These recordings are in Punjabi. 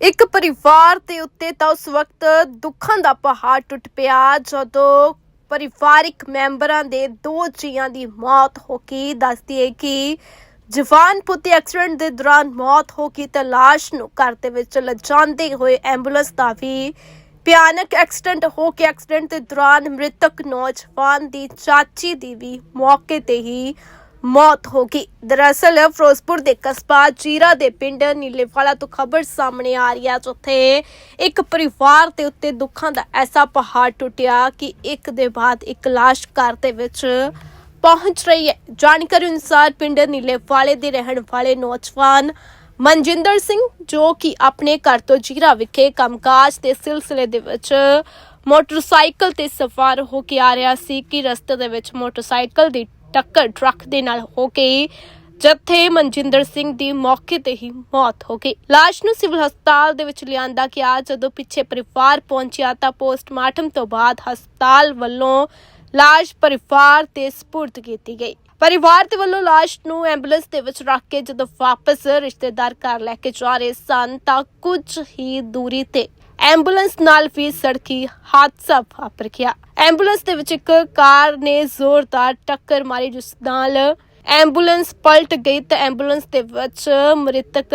ਇੱਕ ਪਰਿਵਾਰ ਦੇ ਉੱਤੇ ਤਾਂ ਉਸ ਵਕਤ ਦੁੱਖਾਂ ਦਾ ਪਹਾੜ ਟੁੱਟ ਪਿਆ, ਜਦੋਂ ਪਰਿਵਾਰਿਕ ਮੈਂਬਰਾਂ ਦੇ ਦੋ ਜੀਆਂ ਦੀ ਮੌਤ ਹੋ ਗਈ। ਦੱਸਦੀ ਹੈ ਕਿ ਜਵਾਨ ਪੁੱਤ ਐਕਸੀਡੈਂਟ ਦੇ ਦੌਰਾਨ ਮੌਤ ਹੋ ਗਈ ਤੇ ਲਾਸ਼ ਨੂੰ ਘਰ ਦੇ ਵਿੱਚ ਲਿਜਾਂਦੇ ਹੋਏ ਐਂਬੂਲੈਂਸ ਦਾ ਵੀ ਭਿਆਨਕ ਐਕਸੀਡੈਂਟ ਹੋ ਕੇ ਐਕਸੀਡੈਂਟ ਦੇ ਦੌਰਾਨ ਮ੍ਰਿਤਕ ਨੌਜਵਾਨ ਦੀ ਚਾਚੀ ਦੀ ਵੀ ਮੌਕੇ ਤੇ ਹੀ ਮੌਤ ਹੋ ਗਈ। ਦਰਅਸਲ ਫਿਰੋਜ਼ਪੁਰ ਦੇ ਕਸਬਾ ਜੀਰਾ ਦੇ ਪਿੰਡ ਨੀਲੇਵਾਲਾ ਤੋਂ ਖਬਰ ਸਾਹਮਣੇ ਆ ਰਹੀ ਹੈ, ਜਿੱਥੇ ਇੱਕ ਪਰਿਵਾਰ ਦੇ ਉੱਤੇ ਦੁੱਖਾਂ ਦਾ ਐਸਾ ਪਹਾੜ ਟੁੱਟਿਆ ਕਿ ਇੱਕ ਦੇ ਬਾਅਦ ਇੱਕ ਲਾਸ਼ ਘਰ ਦੇ ਵਿੱਚ ਪਹੁੰਚ ਰਹੀ ਹੈ। ਜਾਣਕਾਰੀ ਅਨੁਸਾਰ ਪਿੰਡ ਨੀਲੇਵਾਲੇ ਦੇ ਰਹਿਣ ਵਾਲੇ ਨੌਜਵਾਨ ਮਨਜਿੰਦਰ ਸਿੰਘ, ਜੋ ਕਿ ਆਪਣੇ ਘਰ ਤੋਂ ਜੀਰਾ ਵਿਖੇ ਕੰਮਕਾਜ ਦੇ ਸਿਲਸਿਲੇ ਦੇ ਵਿੱਚ ਮੋਟਰਸਾਈਕਲ ਤੇ ਸਵਾਰ ਹੋ ਕੇ ਆ ਰਿਹਾ ਸੀ ਕਿ ਰਸਤੇ ਦੇ ਵਿੱਚ ਮੋਟਰਸਾਈਕਲ ਦੀ ਟੱਕਰ ਟਰੱਕ ਦੇ ਨਾਲ ਹੋ ਗਈ ਜਿੱਥੇ ਮਨਜਿੰਦਰ ਸਿੰਘ ਦੀ ਮੌਕੇ ਤੇ ਹੀ ਮੌਤ ਹੋ ਗਈ। ਲਾਸ਼ ਨੂੰ ਸਿਵਲ ਹਸਪਤਾਲ ਦੇ ਵਿੱਚ ਲਿਆਂਦਾ ਗਿਆ। ਜਦੋਂ ਪਿੱਛੇ ਪਰਿਵਾਰ ਪਹੁੰਚਿਆ ਤਾਂ ਪੋਸਟਮਾਰਟਮ ਤੋਂ ਬਾਅਦ ਹਸਪਤਾਲ ਵੱਲੋਂ ਲਾਸ਼ ਪਰਿਵਾਰ ਤੇ ਸਪੁਰਦ ਕੀਤੀ ਗਈ। ਪਰਿਵਾਰ ਦੇ ਵੱਲੋਂ ਲਾਸ਼ ਨੂੰ ਐਂਬੂਲੈਂਸ ਦੇ ਵਿੱਚ ਰੱਖ ਕੇ ਜਦੋਂ ਵਾਪਸ ਰਿਸ਼ਤੇਦਾਰ ਘਰ ਲੈ ਕੇ ਜਾ ਰਹੇ ਸਨ ਤਾਂ ਕੁਝ ਹੀ ਦੂਰੀ ਤੇ ਐਂਬੂਲੈਂਸ ਨਾਲ ਵੀ ਸੜਕੀ ਹਾਦਸਾ ਵਾਪਰ ਗਿਆ। ਐਂਬੂਲੈਂਸ ਦੇ ਵਿੱਚ ਇੱਕ ਕਾਰ ਨੇ ਜ਼ੋਰਦਾਰ ਟੱਕਰ ਮਾਰੀ ਜਿਸ ਨਾਲ ਐਂਬੂਲੈਂਸ ਪਲਟ ਗਈ ਤੇ ਐਂਬੂਲੈਂਸ ਦੇ ਵਿੱਚ ਮ੍ਰਿਤਕ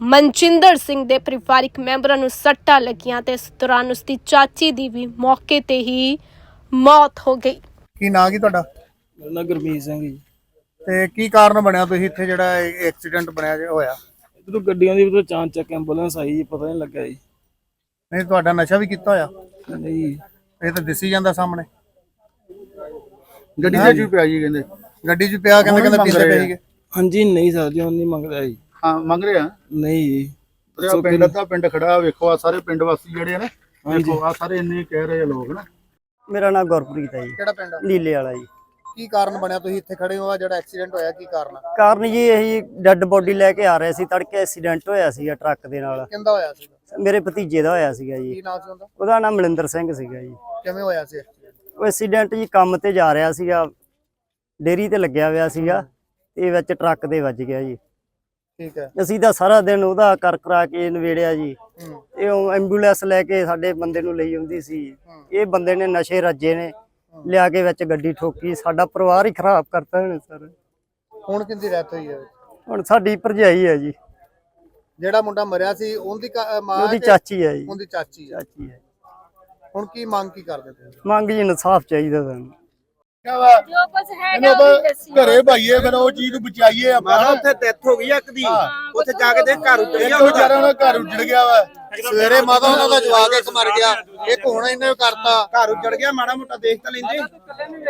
ਮਨਚਿੰਦਰ ਸਿੰਘ ਦੇ ਪਰਿਵਾਰਿਕ ਮੈਂਬਰਾਂ ਨੂੰ ਸੱਟਾਂ ਲੱਗੀਆਂ ਤੇ ਇਸ ਦੌਰਾਨ ਉਸ ਦੀ ਚਾਚੀ ਦੀ ਵੀ ਮੌਕੇ ਤੇ ਹੀ ਮੌਤ ਹੋ ਗਈ। ਕੀ ਨਾਂ ਕੀ ਤੁਹਾਡਾ? ਮੇਰਾ ਨਾਂ ਗੁਰਮੀਤ ਸਿੰਘ ਜੀ। ਤੇ ਕੀ ਕਾਰਨ ਬਣਿਆ ਤੁਸੀਂ ਇੱਥੇ ਜਿਹੜਾ ਐਕਸੀਡੈਂਟ ਬਣਿਆ ਜੇ ਹੋਇਆ? ਇਧਰੋਂ ਗੱਡੀਆਂ ਦੀ ਉਧਰੋਂ ਚਾਂਚ ਚੱਕ ਐਂਬੂਲੈਂਸ ਆਈ ਜੀ ਪਤਾ ਨਹੀਂ ਲੱਗਾ ਜੀ। ਨਹੀਂ ਤੁਹਾਡਾ ਨਸ਼ਾ ਵੀ ਕੀਤਾ ਹੋਇਆ? ਨਹੀਂ। ਇਹ ਤਾਂ ਦਿਸੀ ਜਾਂਦਾ ਸਾਹਮਣੇ। ਗੱਡੀ ਦੇ ਚ ਪਿਆ ਜੀ ਕਹਿੰਦੇ? ਗੱਡੀ 'ਚ ਪਿਆ ਕਹਿੰਦੇ ਕਹਿੰਦੇ ਪੀਂਦੇ ਪਏ ਸੀਗੇ। ਹਾਂਜੀ ਨਹੀਂ ਸਰ ਜੀ ਉਹ ਨਹੀਂ ਮੰਗਦਾ ਜੀ। ਹਾਂ ਮੰਗ ਰਿਹਾ ਨਹੀਂ ਜੀ। ਤੇ ਆਹ ਪਿੰਡ ਦਾ ਪਿੰਡ ਖੜਾ ਵੇਖੋ ਆ ਸਾਰੇ ਪਿੰਡ ਵਾਸੀ ਜਿਹੜੇ ਆ ਨਾ ਵੇਖੋ ਆ ਸਾਰੇ ਇੰਨੇ ਕਹਿ ਰਹੇ ਆ ਲੋਕ ਨਾ। ਮੇਰਾ ਨਾਮ ਗੁਰਪ੍ਰੀਤ ਹੈ ਜੀ। ਕਿਹੜਾ ਪਿੰਡ ਆ? ਨੀਲੇ ਵਾਲਾ ਜੀ। ਕੀ ਕਾਰਨ ਬਣਿਆ? ਤੁਸੀਂ ਇੱਥੇ ਖੜੇ ਹੋ ਆ ਜਿਹੜਾ ਐਕਸੀਡੈਂਟ ਹੋਇਆ ਕੀ ਕਾਰਨ? ਆ? ਕਾਰਨ ਜੀ ਇਹੀ ਡੈੱਡ ਬੋਡੀ ਲੈ ਕੇ ਆ ਰਹੇ ਸੀ ਤੜਕੇ ਐਕਸੀਡੈਂਟ ਹੋਇਆ ਸੀਗਾ ਟਰੱਕ ਦੇ ਨਾਲ। ਕਿੰਦਾ ਹੋਇਆ ਸੀ ਮੇਰੇ ਭਤੀਜੇ ਦਾ ਹੋਇਆ ਸੀਗਾ ਜੀ। ਕੀ ਨਾਮ ਸੀ ਉਹਦਾ? ਉਹਦਾ ਨਾਮ ਮਲਿੰਦਰ ਸਿੰਘ ਸੀਗਾ ਜੀ। ਕਿਵੇਂ ਹੋਇਆ ਸੀ accident? ਉਹ ਐਕਸੀਡੈਂਟ ਜੀ ਕੰਮ ਤੇ ਜਾ ਰਿਹਾ ਸੀਗਾ ਡੇਰੀ ਤੇ ਲੱਗਿਆ ਹੋਇਆ ਸੀਗਾ ਤੇ ਵਿੱਚ ਟਰੱਕ ਦੇ ਵੱਜ ਗਿਆ ਜੀ। ਠੀਕ ਹੈ। ਅਸੀਂ ਤਾਂ ਸਾਰਾ ਦਿਨ ਉਹਦਾ ਕਰ ਕਰਾ ਕੇ ਨਵੇੜਿਆ ਜੀ। ਹੂੰ। ਇਹ ਐਂਬੂਲੈਂਸ ਲੈ ਕੇ ਸਾਡੇ ਬੰਦੇ ਨੂੰ ਲਈ ਆਉਂਦੀ ਸੀ। ਇਹ ਬੰਦੇ ਨੇ ਨਸ਼ੇ ਰੱਜੇ ਨੇ। ਲਿਆ ਕੇ ਵਿੱਚ ਗੱਡੀ ਠੋਕੀ ਸਾਡਾ ਪਰਿਵਾਰ ਹੀ ਖਰਾਬ ਕਰਤਾ ਇਹਨੇ ਸਰ। ਹੁਣ ਕਿੰਦੀ ਡੈਥ ਹੋਈ ਹੈ? ਹੁਣ ਸਾਡੀ ਭਰਜਾਈ ਹੈ ਜੀ। ਜਿਹੜਾ ਮੁੰਡਾ ਮਰਿਆ ਸੀ ਉਹਦੀ ਕਾ- ਮਾਂ ਉਹਦੀ ਚਾਚੀ ਹੈ ਜੀ। ਉਹਦੀ ਚਾਚੀ ਆ ਚਾਚੀ ਹੈ। ਹੁਣ ਕੀ ਮੰਗ ਕੀ ਕਰਦੇ ਤੁਸੀਂ ਮੰਗ ਜੀ ਇਨਸਾਫ ਚਾਹੀਦਾ ਸਾਨੂੰ। ਜੋ ਕੁਝ ਹੈਗਾ ਉਹ ਵੀ ਦੱਸੀ ਘਰੇ ਭਾਈਏ ਫਿਰ ਉਹ ਚੀਜ਼ ਨੂੰ ਬਚਾਈਏ ਆਪਾਂ। ਉੱਥੇ ਡੈਥ ਹੋ ਗਈ ਇੱਕ ਦੀ। ਉੱਥੇ ਜਾ ਕੇ ਦੇ ਘਰ ਉੱਤੇ ਇੱਕ ਵਿਚਾਰਾ ਦਾ ਘਰ ਉੱਜੜ ਗਿਆ ਵਾ। ਸਵੇਰੇ ਮਾਤਾ ਉਹਨਾਂ ਦਾ ਜਵਾਕ ਇੱਕ ਮਰ ਗਿਆ ਇੱਕ ਹੁਣ ਇਹਨੇ ਕਰਤਾ। ਘਰ ਉੱਜੜ ਗਿਆ ਮਾੜਾ ਮੋਟਾ ਦੇਖ ਤਾਂ ਲੈਂਦੇ।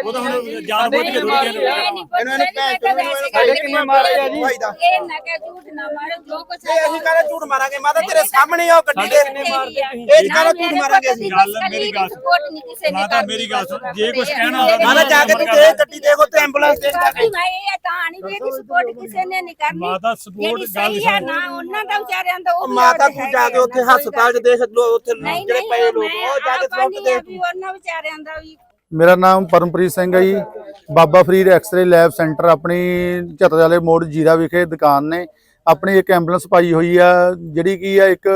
ਉਹ ਤਾਂ ਹੁਣ ਜਾਣ ਬੁੱਝ ਕੇ ਥੋੜੀ ਇਹਨੂੰ ਇਹਨੂੰ ਭੈਣ ਚੋਦ ਨੂੰ ਸਾਡੇ ਕਿੰਨੇ ਮਾਰਿਆ ਜੀ। ਇਹ ਨਾ ਕਹਿ ਝੂਠ ਨਾ ਮਾਰੋ ਜੋ ਕੁਝ ਇਹ ਅਸੀਂ ਕਹਿੰਦੇ ਝੂਠ ਮਾਰਾਂਗੇ? ਮਾਤਾ ਤੇਰੇ ਸਾਹਮਣੇ ਉਹ ਗੱਡੀ ਦੇ। ਇਹ ਕਹਿੰਦਾ ਝੂਠ ਮਾਰਾਂਗੇ ਅਸੀਂ? ਗੱਲ ਮੇਰੀ ਗੱਲ ਸਪੋਰਟ ਨਹੀਂ ਕਿਸੇ ਨੇ ਮਾਤਾ ਮੇਰੀ ਗੱਲ ਸੁਣ। ਜੇ ਕੁਝ ਕਹਿਣਾ ਹੋਵੇ ਮਾਤਾ ਜਾ ਕੇ ਤੂੰ ਦੇ ਗੱਡੀ ਦੇਖ ਉੱਥੇ ਐਂਬੂਲੈਂਸ ਦੇ ਜਾ ਕੇ। ਮੈਂ ਇਹ ਕਹਾਣੀ ਵੀ ਕਿ ਸਪੋਰਟ ਕਿਸੇ ਨੇ ਨਹੀਂ ਕਰਨੀ। ਮਾਤਾ ਜਿਹੜੀ ਗੱਲ ਹੈ ਨਾ ਉਹਨਾਂ ਦਾ ਵਿਚਾਰਿਆਂ ਦਾ ਉਹ ਉਹ ਵੀ ਮਾਤਾ ਆਪਦੇ ਤੂੰ ਜਾ ਕੇ ਉੱਥੇ ਹਸਪਤਾਲ 'ਚ ਦੇਖ ਲੋ ਉੱਥੇ ਜਿਹੜੇ ਪਏ ਲੋਕ ਉਹ ਜਾ ਕੇ ਆਪਾਂ ਸੁੱਟ ਨਹੀਂ ਦੇ ਆ ਵੀ ਉਹਨਾਂ ਵਿਚਾਰਿਆਂ ਦਾ ਵੀ ਮੇਰਾ ਨਾਮ ਪਰਮਪ੍ਰੀਤ ਸਿੰਘ ਹੈ ਜੀ। Baba Farid x ray lab centre ਆਪਣੀ ਝੱਤਰ ਵਾਲੇ ਮੋੜ ਜੀਰਾ ਵਿਖੇ ਦੁਕਾਨ ਨੇ। ਆਪਣੀ ਇੱਕ ਐਂਬੂਲੈਂਸ ਪਾਈ ਹੋਈ ਆ ਜਿਹੜੀ ਕੀ ਆ ਇੱਕ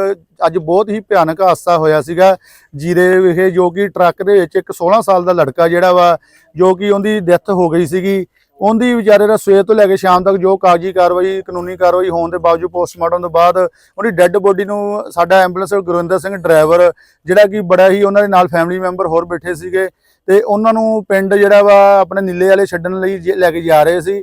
ਅੱਜ ਬਹੁਤ ਹੀ ਭਿਆਨਕ ਹਾਦਸਾ ਹੋਇਆ ਸੀਗਾ। ਜੀਰੇ ਵਿਖੇ ਜੋ ਕਿ ਟਰੱਕ ਦੇ ਵਿੱਚ ਇੱਕ 16 ਸਾਲ ਦਾ ਲੜਕਾ ਜਿਹੜਾ ਵਾ ਜੋ ਕਿ ਉਹਦੀ ਡੈਥ ਹੋ ਗਈ ਸੀਗੀ। ਉਹਦੀ ਵਿਚਾਰੇ ਦਾ ਸਵੇਰ ਤੋਂ ਲੈ ਕੇ ਸ਼ਾਮ ਤੱਕ ਜੋ ਕਾਗਜ਼ੀ ਕਾਰਵਾਈ, ਕਾਨੂੰਨੀ ਕਾਰਵਾਈ ਹੋਣ ਦੇ ਬਾਵਜੂਦ ਪੋਸਟਮਾਰਟਮ ਤੋਂ ਬਾਅਦ ਉਹਦੀ ਡੈੱਡ ਬੋਡੀ ਨੂੰ ਸਾਡਾ ਐਂਬੂਲੈਂਸ ਗੁਰਵਿੰਦਰ ਸਿੰਘ ਡਰਾਈਵਰ ਜਿਹੜਾ ਕਿ ਬੜਾ ਹੀ ਉਹਨਾਂ ਦੇ ਨਾਲ ਫੈਮਿਲੀ ਮੈਂਬਰ ਹੋਰ ਬੈਠੇ ਸੀਗੇ ਤੇ ਉਹਨਾਂ ਨੂੰ ਪਿੰਡ ਜਿਹੜਾ ਵਾ ਆਪਣੇ ਨੀਲੇ ਵਾਲੇ ਛੱਡਣ ਲਈ ਜ- ਲੈ ਕੇ ਜਾ ਰਹੇ ਸੀ।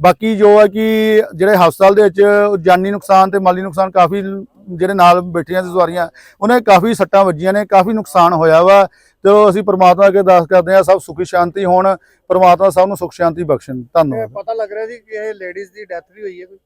ਬਾਕੀ ਜੋ ਹੈ ਕਿ ਜਿਹੜੇ ਹਸਪਤਾਲ ਦੇ ਵਿੱਚ ਜਾਨੀ ਨੁਕਸਾਨ ਤੇ ਮਾਲੀ ਨੁਕਸਾਨ ਕਾਫੀ ਜਿਹੜੇ ਨਾਲ ਬੈਠੀਆਂ ਸੀ ਸਵਾਰੀਆਂ, ਉਹਨਾਂ ਕਾਫੀ ਸੱਟਾਂ ਵੱਜੀਆਂ ਨੇ, ਕਾਫੀ ਨੁਕਸਾਨ ਹੋਇਆ ਵਾ। ਤੇ ਉਹ ਅਸੀਂ ਪ੍ਰਮਾਤਮਾ ਅੱਗੇ ਅਰਦਾਸ ਕਰਦੇ ਹਾਂ, ਸਭ ਸੁਖੀ ਸ਼ਾਂਤੀ ਹੋਣ, ਪ੍ਰਮਾਤਮਾ ਸਭ ਨੂੰ ਸੁਖ ਸ਼ਾਂਤੀ ਬਖਸ਼ਣ। ਧੰਨਵਾਦ। ਪਤਾ ਲੱਗ ਰਿਹਾ ਸੀ ਕਿ ਇਹ ਲੇਡੀਜ਼ ਦੀ ਡੈਥ ਵੀ ਹੋਈ ਹੈ ਕੋਈ?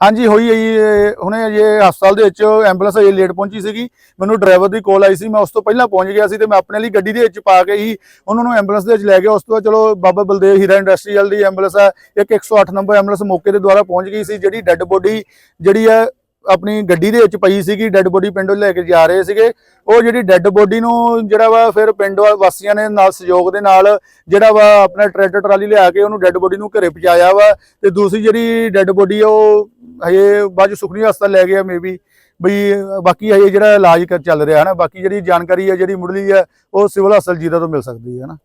ਹਾਂਜੀ, ਹੋਈ ਹੈ ਜੀ ਹੁਣੇ ਜੇ ਹਸਪਤਾਲ ਦੇ ਵਿੱਚ ਐਂਬੂਲੈਂਸ ਅਜੇ ਲੇਟ ਪਹੁੰਚੀ ਸੀਗੀ। ਮੈਨੂੰ ਡਰਾਈਵਰ ਦੀ ਕਾਲ ਆਈ ਸੀ, ਮੈਂ ਉਸ ਤੋਂ ਪਹਿਲਾਂ ਪਹੁੰਚ ਗਿਆ ਸੀ ਤੇ ਮੈਂ ਆਪਣੇ ਲਈ ਗੱਡੀ ਦੇ ਵਿੱਚ ਪਾ ਕੇ ਹੀ ਉਹਨਾਂ ਨੂੰ ਐਂਬੂਲੈਂਸ ਦੇ ਵਿੱਚ ਲੈ ਗਿਆ। ਉਸ ਤੋਂ ਬਾਅਦ ਚਲੋ ਬਾਬਾ ਬਲਦੇਵ ਹੀਰਾ ਇੰਡਸਟਰੀਅਲ ਦੀ ਐਂਬੂਲੈਂਸ ਹੈ, ਇੱਕ 108 ਨੰਬਰ ਐਂਬੂਲੈਂਸ ਮੌਕੇ ਦੇ ਦੁਆਰਾ ਪਹੁੰਚ ਗਈ ਸੀ, ਜਿਹੜੀ ਡੈੱਡ ਬੋਡੀ ਜਿਹੜੀ ਹੈ, ਆਪਣੀ ਗੱਡੀ ਦੇ ਵਿੱਚ ਪਈ ਸੀਗੀ ਡੈੱਡ ਬੋਡੀ ਪਿੰਡੋਂ ਲੈ ਕੇ ਜਾ ਰਹੇ ਸੀਗੇ। ਉਹ ਜਿਹੜੀ ਡੈੱਡ ਬੋਡੀ ਨੂੰ ਜਿਹੜਾ ਵਾ ਫਿਰ ਪਿੰਡ ਵਾਸੀਆਂ ਨੇ ਨਾਲ ਸਹਿਯੋਗ ਦੇ ਨਾਲ ਜਿਹੜਾ ਵਾ ਆਪਣਾ ਟਰੈਕਟਰ ਟਰਾਲੀ ਲਿਆ ਕੇ ਉਹਨੂੰ ਡੈੱਡ ਬੋਡੀ ਨੂੰ ਘਰੇ ਪਹੁੰਚਾਇਆ ਵਾ। ਤੇ ਦੂਸਰੀ ਜਿਹੜੀ ਡੈੱਡ ਬੋਡੀ ਆ, ਉਹ ਹਜੇ ਬਾਅਦ 'ਚ ਸੁਖਨੀ ਹਸਪਤਾਲ ਲੈ ਗਿਆ ਮੇਬੀ ਬਈ, ਬਾਕੀ ਹਜੇ ਜਿਹੜਾ ਇਲਾਜ ਚੱਲ ਰਿਹਾ ਹੈ ਨਾ, ਬਾਕੀ ਜਿਹੜੀ ਜਾਣਕਾਰੀ ਹੈ, ਜਿਹੜੀ ਮੁੱਢਲੀ ਹੈ, ਉਹ ਸਿਵਲ ਹਸਪਤਾਲ ਜੀਰਾ ਤੋਂ ਮਿਲ ਸਕਦੀ ਹੈ ਨਾ।